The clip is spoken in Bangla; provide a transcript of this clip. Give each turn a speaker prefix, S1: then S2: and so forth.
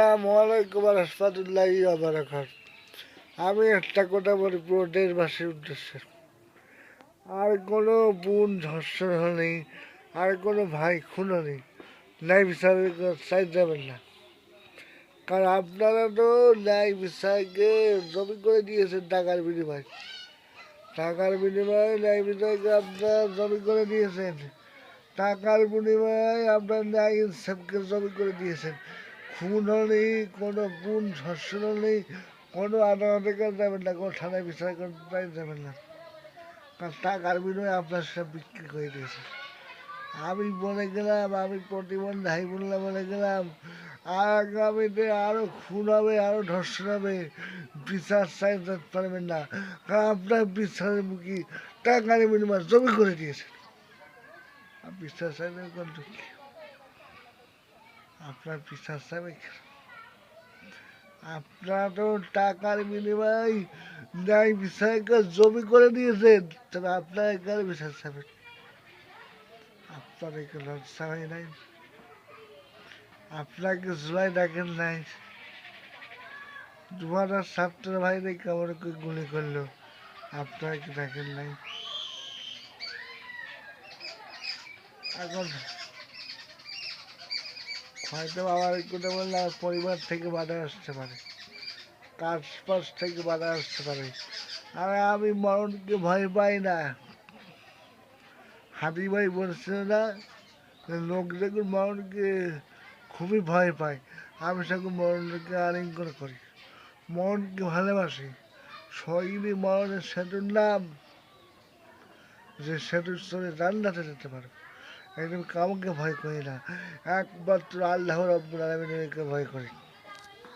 S1: আসসালামাইকুম রহমতুল্লাহ আমি একটা কথা বলি পুরো দেশবাসীর উদ্দেশ্যে। আর কোনো বোন ধর্ষণ নেই, আর কোনো ভাই খুন নেই, ন্যায় বিচারে চাই যাবেন না। কারণ আপনারা তো ন্যায় বিচারকে জমি করে দিয়েছেন টাকার বিনিময়। টাকার বিনিময়ে ন্যায় বিচারকে আপনারা জমি করে দিয়েছেন। টাকার বিনিময়ে আপনার ন্যায় ইনসাফকে জমি করে দিয়েছেন। খুন হলেই কোনো গুণ ধর্ষণ হলেই কোনো আদালতে করে যাবেন না, কোনো থানায় বিচার করতে যাবেন না। কারণ টাকার বিনিময়ে আপনার সব বিক্রি করে দিয়েছে। আমি বলে গেলাম, আমি প্রতিবন্ধী বললাম বলে গেলাম, আগামীতে আরও খুন হবে আরও ধর্ষণ হবে, বিচার চাইতে পারবেন না। কারণ আপনার বিচারের মুখী টাকার বিনিময়ে জমি করে দিয়েছে বিচার কোন দুঃখী আপনার চাবে কেন? আপনারা তো টাকার বিনিময়ে ন্যায় বিষয়কে জমি করে দিয়েছেন তবে আপনার এখানে বিশ্বাস চাবেন আপনার এখানে লজ্জা হয় নাই। আপনাকে জুলাই ডাকেন নাই। দুহাজার ছাত্র ভাইরে কেমন করে গুলি করল, আপনাকে ডাকেন নাই। এখন হয়তো আমার কথা বললে পরিবার থেকে বাধা আসতে পারে কাজ পাশ থেকে বাধা আসতে পারে আর আমি মরণকে ভয় পাই না। হাতি ভাই বলছিল না, লোক দেখুন মরণকে খুবই ভয় পায়। আমি সেরকম মরণকে আলিঙ্গন করি। মরণকে ভালোবাসি। শহীদই মরণের সেতুর নাম। যে সেতুর চলে জান্নাতে যেতে পারবে। একদম কাউকে ভয় করি না। একমাত্র আল্লাহ রব্বুল আলমিনকে ভয় করি